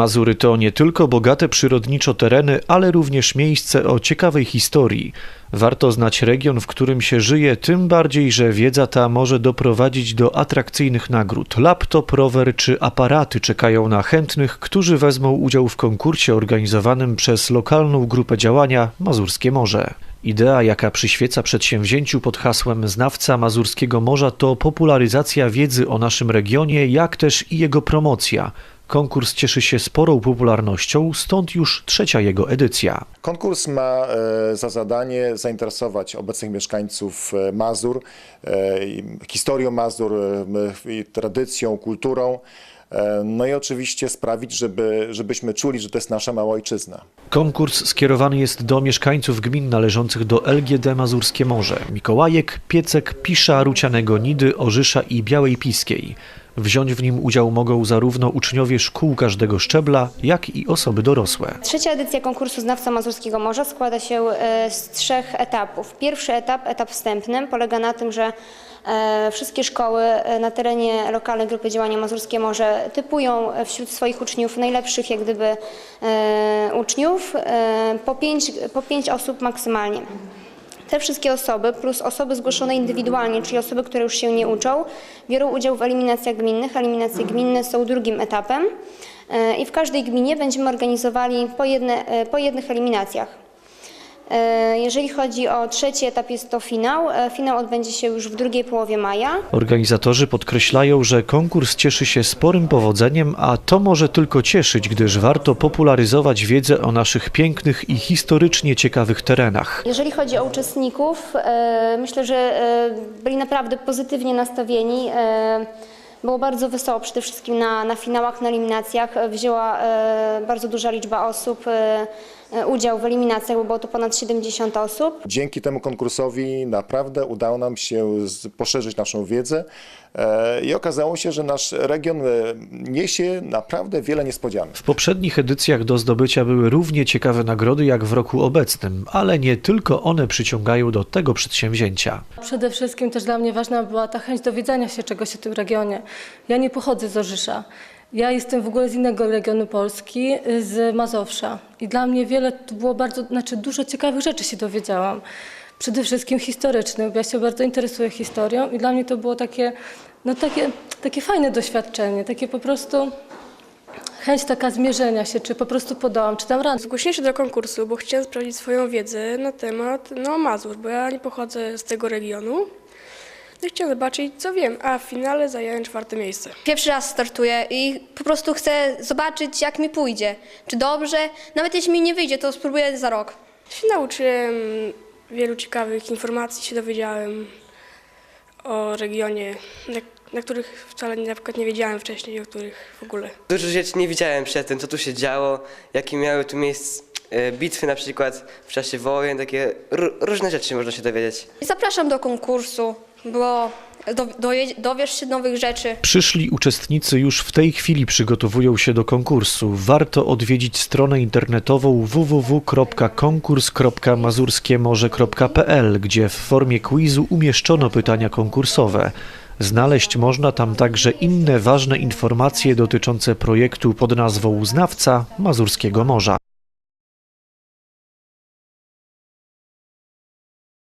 Mazury to nie tylko bogate przyrodniczo tereny, ale również miejsce o ciekawej historii. Warto znać region, w którym się żyje, tym bardziej, że wiedza ta może doprowadzić do atrakcyjnych nagród. Laptop, rower czy aparaty czekają na chętnych, którzy wezmą udział w konkursie organizowanym przez lokalną grupę działania Mazurskie Morze. Idea, jaka przyświeca przedsięwzięciu pod hasłem Znawca Mazurskiego Morza, to popularyzacja wiedzy o naszym regionie, jak też i jego promocja. Konkurs cieszy się sporą popularnością, stąd już trzecia jego edycja. Konkurs ma e, za zadanie zainteresować obecnych mieszkańców e, Mazur e, historią Mazur, tradycją, kulturą. No i oczywiście sprawić, żeby, żebyśmy czuli, że to jest nasza mała ojczyzna. Konkurs skierowany jest do mieszkańców gmin należących do LGD Mazurskie Morze Mikołajek, Piecek, Pisza, Rucianego Nidy, Orzysza i Białej Piskiej. Wziąć w nim udział mogą zarówno uczniowie szkół każdego szczebla, jak i osoby dorosłe. Trzecia edycja konkursu Znawca Mazurskiego Morza składa się e, z trzech etapów. Pierwszy etap, etap wstępny, polega na tym, że e, wszystkie szkoły e, na terenie lokalnej grupy działania Mazurskie Morze typują wśród swoich uczniów najlepszych jak gdyby uczniów, po pięć, po pięć osób maksymalnie. Te wszystkie osoby, plus osoby zgłoszone indywidualnie, czyli osoby, które już się nie uczą, biorą udział w eliminacjach gminnych. Eliminacje gminne są drugim etapem e, i w każdej gminie będziemy organizowali po, jedne, e, po jednych eliminacjach. E, Jeżeli chodzi o trzeci etap, jest to finał. E, Finał odbędzie się już w drugiej połowie maja. Organizatorzy podkreślają, że konkurs cieszy się sporym powodzeniem, a to może tylko cieszyć, gdyż warto popularyzować wiedzę o naszych pięknych i historycznie ciekawych terenach. Jeżeli chodzi o uczestników, e, myślę, że byli naprawdę pozytywnie nastawieni. Było bardzo wesoło przede wszystkim na, na finałach, na eliminacjach. Wzięła bardzo duża liczba osób udział w eliminacjach, bo było to ponad 70 osób. Dzięki temu konkursowi naprawdę udało nam się poszerzyć naszą wiedzę e, i okazało się, że nasz region e, niesie naprawdę wiele niespodzianek. W poprzednich edycjach do zdobycia były równie ciekawe nagrody jak w roku obecnym, ale nie tylko one przyciągają do tego przedsięwzięcia. Przede wszystkim też dla mnie ważna była ta chęć dowiedzenia się czegoś o tym regionie. Ja nie pochodzę z Orzysza. Ja jestem w ogóle z innego regionu Polski, y, z Mazowsza. I dla mnie wiele było bardzo, znaczy dużo ciekawych rzeczy się dowiedziałam. Przede wszystkim historycznych, bo ja się bardzo interesuję historią i dla mnie to było takie, no takie, takie fajne doświadczenie, takie po prostu chęć taka zmierzenia się, czy po prostu podałam, czy dam radę. Zgłosiłem się do konkursu, bo chciałem sprawdzić swoją wiedzę na temat no, Mazur, bo ja nie pochodzę z tego regionu. No i chciałem zobaczyć, co wiem, a w finale zająłem czwarte miejsce. Pierwszy raz startuję i po prostu chcę zobaczyć, jak mi pójdzie. Czy dobrze? Nawet jeśli mi nie wyjdzie, to spróbuję za rok. Się nauczyłem wielu ciekawych informacji, się dowiedziałem o regionie, na, na których wcale nie, na przykład nie wiedziałem wcześniej, o których w ogóle. Dużo rzeczy nie widziałem przedtem, co tu się działo, jakie miały tu miejsce bitwy na przykład w czasie wojen, takie ró- różne rzeczy można się dowiedzieć. Zapraszam do konkursu, bo do, dowiesz się nowych rzeczy. Przyszli uczestnicy już w tej chwili przygotowują się do konkursu. Warto odwiedzić stronę internetową www.konkurs.mazurskiemorze.pl, gdzie w formie quizu umieszczono pytania konkursowe. Znaleźć można tam także inne ważne informacje dotyczące projektu pod nazwą Znawca Mazurskiego Morza.